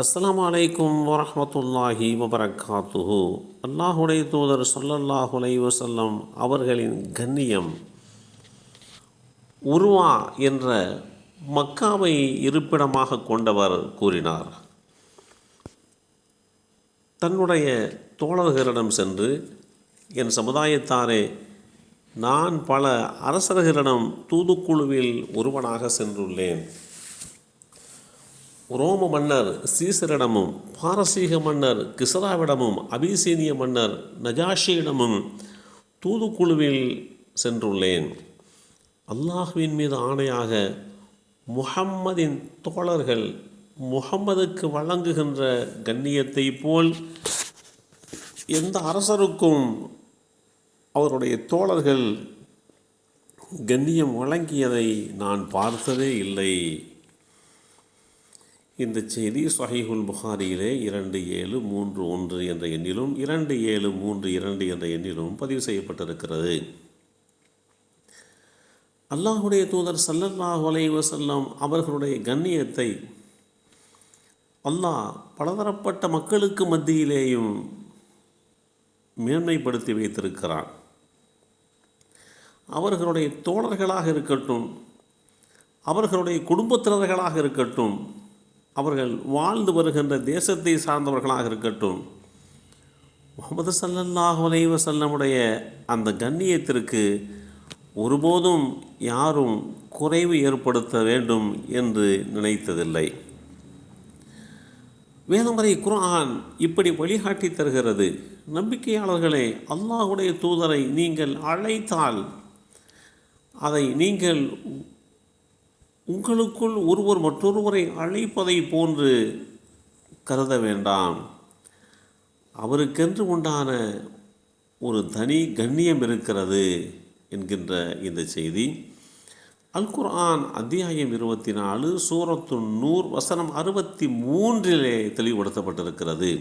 அஸ்லாம் அலைக்கும் வரமத்துல்லாஹி வபரகாத்துஹு அல்லாஹுடைய தூதர் சொல்லல்லாஹுலை வசல்லம் அவர்களின் கண்ணியம் உருவா என்ற மக்காவை இருப்பிடமாக கொண்டவர் கூறினார். தன்னுடைய தோழர்களிடம் சென்று என் சமுதாயத்தாரே நான் பல அரசர்களிடம் தூதுக்குழுவில் ஒருவனாக சென்றுள்ளேன். ரோம மன்னர் சீசரிடமும் பாரசீக மன்னர் கிசராவிடமும் அபிசீனிய மன்னர் நஜாஷியிடமும் தூதுக்குழுவில் சென்றுள்ளேன். அல்லாஹுவின் மீது ஆணையாக முகம்மதின் தோழர்கள் முகம்மதுக்கு வழங்குகின்ற கண்ணியத்தை போல் எந்த அரசருக்கும் அவருடைய தோழர்கள் கண்ணியம் வழங்கியதை நான் பார்த்ததே இல்லை. இந்த செய்தி சஹீஹுல் புகாரியிலே இரண்டு ஏழு மூன்று ஒன்று என்ற எண்ணிலும் இரண்டு ஏழு மூன்று இரண்டு என்ற எண்ணிலும் பதிவு செய்யப்பட்டிருக்கிறது. அல்லாஹுடைய தூதர் சல்லல்லாஹ் அலைஹி வஸல்லம் அவர்களுடைய கண்ணியத்தை அல்லாஹ் பலதரப்பட்ட மக்களுக்கு மத்தியிலேயும் மேன்மைப்படுத்தி வைத்திருக்கிறான். அவர்களுடைய தோழர்களாக இருக்கட்டும் அவர்களுடைய குடும்பத்தினர்களாக இருக்கட்டும் அவர்கள் வாழ்ந்து வருகின்ற தேசத்தை சார்ந்தவர்களாக இருக்கட்டும். முகமது சல்லல்லாஹு அலைவ செல்லமுடைய அந்த கண்ணியத்திற்கு ஒருபோதும் யாரும் குறைவு ஏற்படுத்த வேண்டும் என்று நினைத்ததில்லை. வேதமறை குர்ஆன் இப்படி வழிகாட்டி தருகிறது. நம்பிக்கையாளர்களே அல்லாஹுடைய தூதரை நீங்கள் அழைத்தால் அதை நீங்கள் உங்களுக்குள் ஒருவர் மற்றொருவரை அழைப்பதை போன்று கருத வேண்டாம். அவருக்கென்று உண்டான ஒரு தனி கண்ணியம் இருக்கிறது என்கின்ற இந்த செய்தி. அல் குர்ஆன் அத்தியாயம் இருபத்தி நாலு சூரத்து நூர் வசனம் அறுபத்தி மூன்றிலே தெளிவுபடுத்தப்பட்டிருக்கிறது.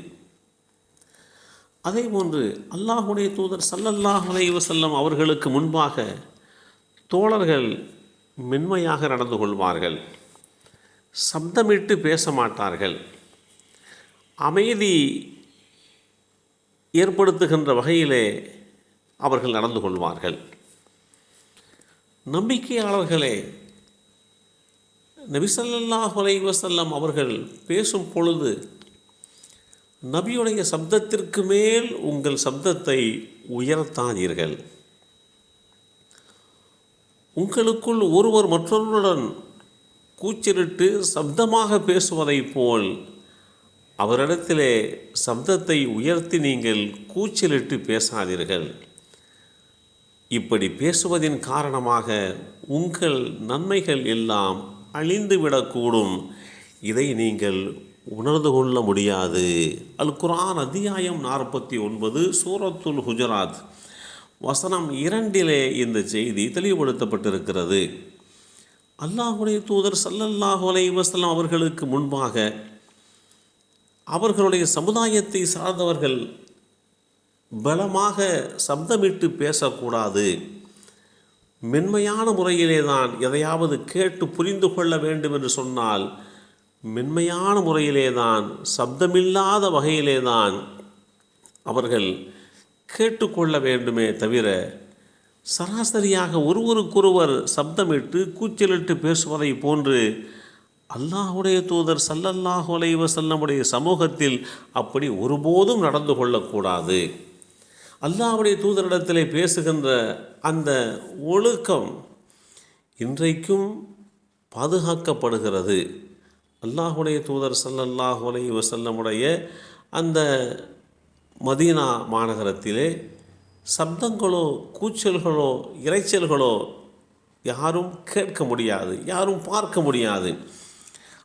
அதே போன்று அல்லாஹுடைய தூதர் சல்லல்லாஹ் அலைவசல்லம் அவர்களுக்கு முன்பாக தோழர்கள் மென்மையாக நடந்து கொள்வார்கள். சப்தமிட்டு பேச மாட்டார்கள் அமைதி ஏற்படுத்துகின்ற வகையிலே அவர்கள் நடந்து கொள்வார்கள். நம்பிக்கையாளர்களே நபிசல்லாஹ் அலைஹி அவர்கள் பேசும் பொழுது நபியுடைய சப்தத்திற்கு மேல் உங்கள் சப்தத்தை உயர்த்தாதீர்கள் உங்களுக்குள் ஒருவர் மற்றொருடன் கூச்சலிட்டு சப்தமாக பேசுவதைப் போல் அவரிடத்திலே சப்தத்தை உயர்த்தி நீங்கள் கூச்சலிட்டு பேசாதீர்கள். இப்படி பேசுவதின் காரணமாக உங்கள் நன்மைகள் எல்லாம் அழிந்துவிடக்கூடும். இதை நீங்கள் உணர்ந்து கொள்ள முடியாது. அல் குரான் அத்தியாயம் நாற்பத்தி ஒன்பது சூரத்துல் ஹுஜராத் வசனம் இரண்டிலே இந்த செய்தி தெளிவுபடுத்தப்பட்டிருக்கிறது. அல்லாஹுடைய தூதர் சல்லல்லாஹு அலைஹி வஸல்லம் அவர்களுக்கு முன்பாக அவர்களுடைய சமுதாயத்தை சார்ந்தவர்கள் பலமாக சப்தமிட்டு பேசக்கூடாது. மென்மையான முறையிலே தான் எதையாவது கேட்டு புரிந்து கொள்ள வேண்டும் என்று சொன்னால் மென்மையான முறையிலே தான் சப்தமில்லாத வகையிலே தான் அவர்கள் கேட்டுக்கொள்ள வேண்டுமே தவிர சராசரியாக ஒருவருக்கொருவர் சப்தமிட்டு கூச்சலிட்டு பேசுவதை போன்று அல்லாஹுடைய தூதர் சல்லல்லாஹு அலைவ செல்லமுடைய சமூகத்தில் அப்படி ஒருபோதும் நடந்து கொள்ளக்கூடாது. அல்லாஹுடைய தூதரிடத்திலே பேசுகின்ற அந்த ஒழுக்கம் இன்றைக்கும் பாதுகாக்கப்படுகிறது. அல்லாஹுடைய தூதர் சல்லல்லாஹு அலைவ செல்லமுடைய அந்த மதீனா மாநகரத்திலே சப்தங்களோ கூச்சல்களோ இறைச்சல்களோ யாரும் கேட்க முடியாது யாரும் பார்க்க முடியாது.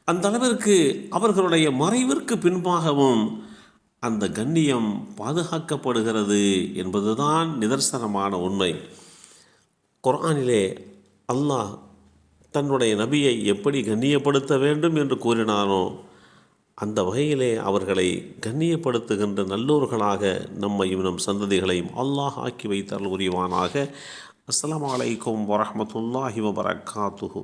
அந்த அளவிற்கு அவர்களுடைய மறைவிற்கு பின்பாகவும் அந்த கண்ணியம் பாதுகாக்கப்படுகிறது என்பதுதான் நிதர்சனமான உண்மை. குரானிலே அல்லாஹ் தன்னுடைய நபியை எப்படி கண்ணியப்படுத்த வேண்டும் என்று கூறினானோ அந்த வகையிலே அவர்களை கண்ணியப்படுத்துகின்ற நல்லோர்களாக நம்மையும் நம் சந்ததிகளையும் அல்லாஹ் ஆக்கி வைத்தால் உரியவானாக அஸ்லாம் வலைக்கம் வரமத்துல்லாஹி வபரகாத்துஹு